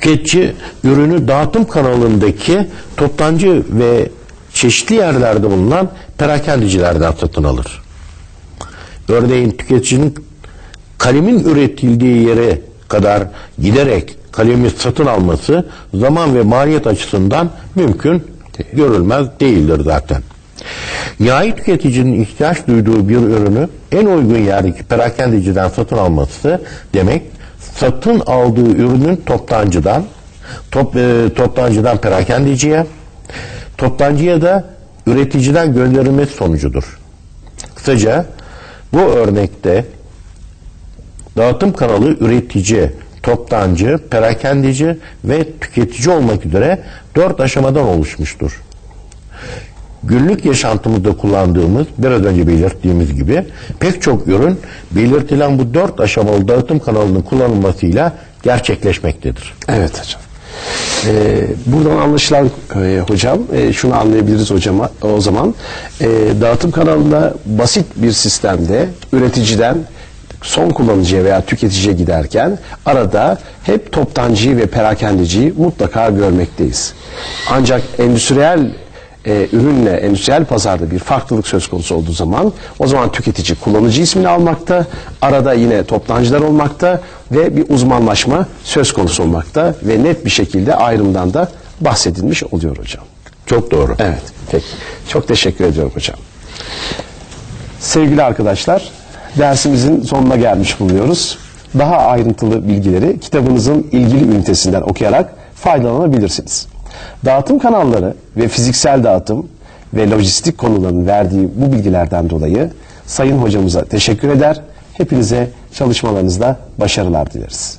tüketici ürünü dağıtım kanalındaki toptancı ve çeşitli yerlerde bulunan perakendicilerden satın alır. Örneğin tüketicinin kalemin üretildiği yere kadar giderek kalemi satın alması zaman ve maliyet açısından mümkün görülmez değildir zaten. Nihai tüketicinin ihtiyaç duyduğu bir ürünü en uygun yerdeki perakendeciden satın alması demek satın aldığı ürünün toptancıdan top, e, toptancıdan perakendeciye toptancıya da üreticiden gönderilmesi sonucudur. Kısaca bu örnekte dağıtım kanalı üretici, toptancı, perakendeci ve tüketici olmak üzere dört aşamadan oluşmuştur. Günlük yaşantımızda kullandığımız, biraz önce belirttiğimiz gibi pek çok ürün belirtilen bu dört aşamalı dağıtım kanalının kullanılmasıyla gerçekleşmektedir. Evet hocam. Ee, buradan anlaşılan e, hocam e, şunu anlayabiliriz hocama o zaman e, dağıtım kanalında basit bir sistemde üreticiden son kullanıcıya veya tüketiciye giderken arada hep toptancıyı ve perakendeciyi mutlaka görmekteyiz. Ancak endüstriyel e, ürünle endüstriyel pazarda bir farklılık söz konusu olduğu zaman o zaman tüketici kullanıcı ismini almakta, arada yine toptancılar olmakta ve bir uzmanlaşma söz konusu olmakta ve net bir şekilde ayrımdan da bahsedilmiş oluyor hocam. Çok doğru. Evet, peki. Çok teşekkür ediyorum hocam. Sevgili arkadaşlar, dersimizin sonuna gelmiş bulunuyoruz. Daha ayrıntılı bilgileri kitabınızın ilgili ünitesinden okuyarak faydalanabilirsiniz. Dağıtım kanalları ve fiziksel dağıtım ve lojistik konuların verdiği bu bilgilerden dolayı Sayın hocamıza teşekkür eder. Hepinize çalışmalarınızda başarılar dileriz.